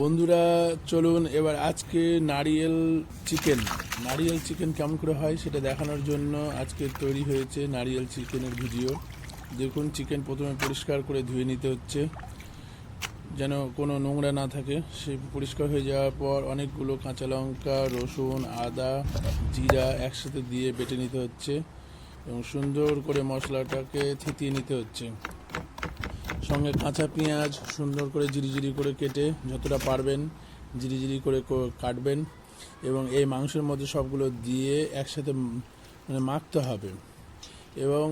বন্ধুরা, চলুন এবার আজকে নারিয়েল চিকেন। নারিয়েল চিকেন কেমন করে হয় সেটা দেখানোর জন্য আজকে তৈরি হয়েছে নারিয়েল চিকেনের ভিডিও। দেখুন, চিকেন প্রথমে পরিষ্কার করে ধুয়ে নিতে হচ্ছে, যেন কোনো নোংরা না থাকে। সে পরিষ্কার হয়ে যাওয়ার পর অনেকগুলো কাঁচা লঙ্কা, রসুন, আদা, জিরা একসাথে দিয়ে বেটে নিতে হচ্ছে এবং সুন্দর করে মশলাটাকে থিতিয়ে নিতে হচ্ছে। সঙ্গে কাঁচা পেঁয়াজ সুন্দর করে জিরি করে কেটে যতটা পারবেন জিরি করে কাটবেন এবং এই মাংসের মধ্যে সবগুলো দিয়ে একসাথে মানে মাখতে হবে। এবং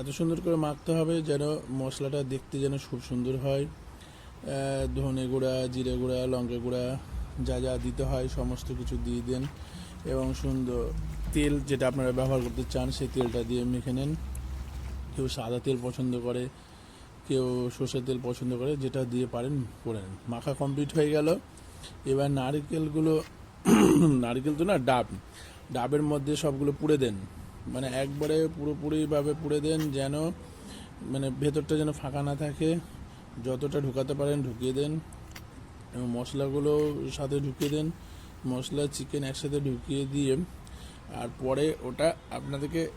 এত সুন্দর করে মাখতে হবে যেন মশলাটা দেখতে যেন খুব সুন্দর হয়। ধনে গুঁড়া, জিরে গুঁড়া, লঙ্কা গুঁড়া যা যা দিতে হয় সমস্ত কিছু দিয়ে দেন এবং সুন্দর তেল যেটা আপনারা ব্যবহার করতে চান সেই তেলটা দিয়ে মেখে নেন। কেউ সাদা তেল পছন্দ করে কেউ সর্ষের তেল পছন্দ করে, যেটা দিয়ে পারেন, করে নেন। মাখা কমপ্লিট হয়ে গেল। এবার নারকেলগুলো, নারকেল তো না, ডাব। ডাবের মধ্যে সবগুলো পুড়ে দেন। মানে একবারে পুরোপুরিভাবে পুড়ে দেন, যেন মানে ভেতরটা যেন ফাঁকা না থাকে। যতটা ঢুকাতে পারেন, ঢুকিয়ে দেন। এবং মশলাগুলো সাথে ঢুকিয়ে দেন। মশলা চিকেন একসাথে ঢুকিয়ে দিয়ে, আর পরে ওটা আপনাদেরকে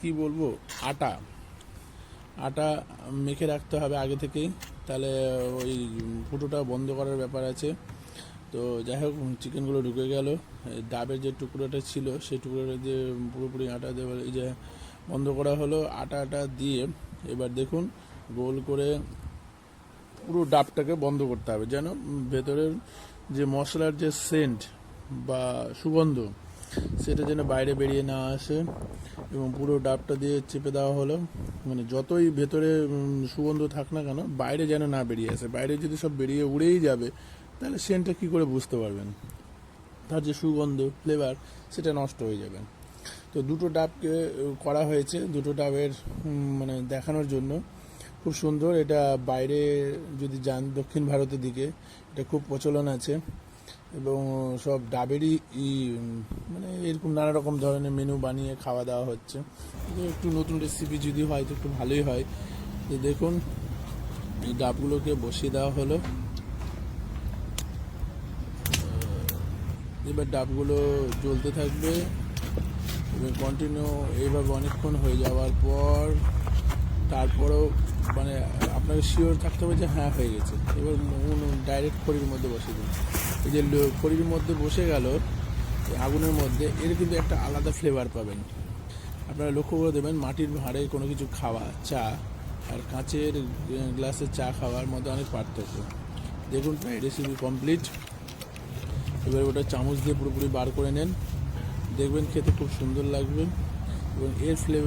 কি বলব, আটা। আটা মেখে রাখতে হবে আগে থেকেই। তাহলে ওই ফুটোটা বন্ধ করার ব্যাপার আছে। তো যাই হোক, চিকেনগুলো ঢুকে গেল। ডাবের যে টুকরোটা ছিল, সেই টুকরোটা দিয়ে পুরোপুরি আটা দেওয়া এই যে বন্ধ করা হলো আটা আটা দিয়ে। এবার দেখুন, গোল করে পুরো ডাবটাকে বন্ধ করতে হবে। যেন ভেতরের যে মশলার যে সেন্ট বা সুগন্ধ সেটা যেন বাইরে বেরিয়ে না আসে এবং পুরো ডাবটা দিয়ে চেপে দেওয়া হলো। মানে যতই ভেতরে সুগন্ধ থাক না কেন, বাইরে যেন না বেরিয়ে আসে। বাইরে যদি সব বেরিয়ে উড়েই যাবে, তাহলে সেন্টটা কী করে বুঝতে পারবেন? তার যে সুগন্ধ ফ্লেভার সেটা নষ্ট হয়ে যাবে। তো দুটো ডাবকে করা হয়েছে। দুটো ডাবের মানে দেখানোর জন্য। খুব সুন্দর। এটা বাইরে যদি যান দক্ষিণ ভারতের দিকে, এটা খুব প্রচলন আছে। এবং সব ডাবেরই মানে এরকম নানা রকম ধরনের মেনু বানিয়ে খাওয়া দাওয়া হচ্ছে। একটু নতুন রেসিপি যদি হয় তো একটু ভালোই হয়। তো দেখুন, এই ডাবগুলোকে বসিয়ে দেওয়া হলো। এবার ডাবগুলো জ্বলতে থাকবে এবং কন্টিনিউ এইভাবে অনেকক্ষণ হয়ে যাওয়ার পর তারপরেও মানে আপনাকে শিওর থাকতে হবে যে হ্যাঁ হয়ে গেছে। এবার ডাইরেক্ট খড়ির মধ্যে বসে দিন। এই যে খড়ির মধ্যে বসে গেল আগুনের মধ্যে, এর কিন্তু একটা আলাদা ফ্লেভার পাবেন। আপনারা লক্ষ্য করে দেবেন, মাটির ভাঁড়ে কোনো কিছু খাওয়া, চা আর কাঁচের গ্লাসের চা খাওয়ার মধ্যে অনেক পার্থক্য। দেখুন, প্রায় রেসিপি কমপ্লিট এবার ওটা চামচ দিয়ে পুরোপুরি বার করে নেন। দেখবেন খেতে খুব সুন্দর লাগবে এবং এর ফ্লেভার